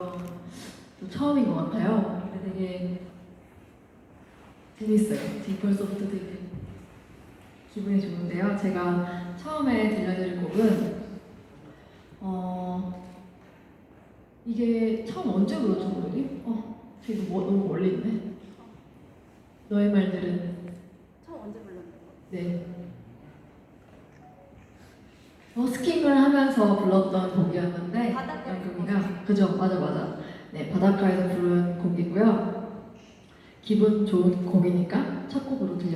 또 처음인 것 같아요. 근데 되게 재밌어요. 지금 벌써부터 되게 기분이 좋은데요. 제가 처음에 들려드릴 곡은 어 이게 처음 언제 불렀죠 노래를? 어 지금 뭐, 너무 멀리 있네. 너의 말들은 처음 언제 불렀나요? 네. 버스킹을 하면서 불렀던 그죠? 맞아 맞아. 네 바닷가에서 부른 곡이고요. 기분 좋은 곡이니까 첫 곡으로 들려드리겠습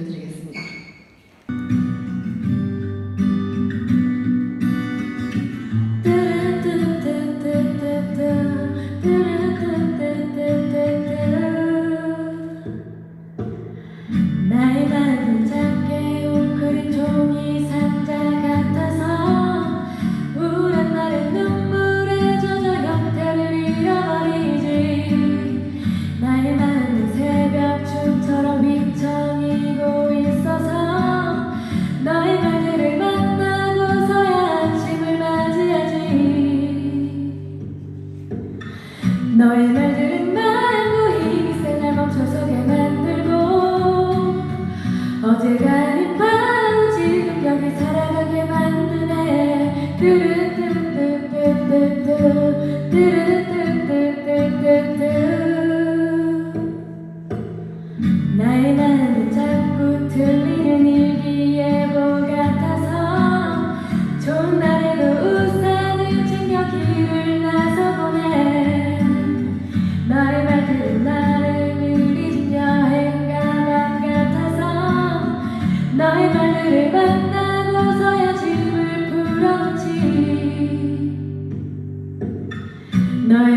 바로 지금 여기 살아가게 만드네 말들을 만나고서야 짐을 너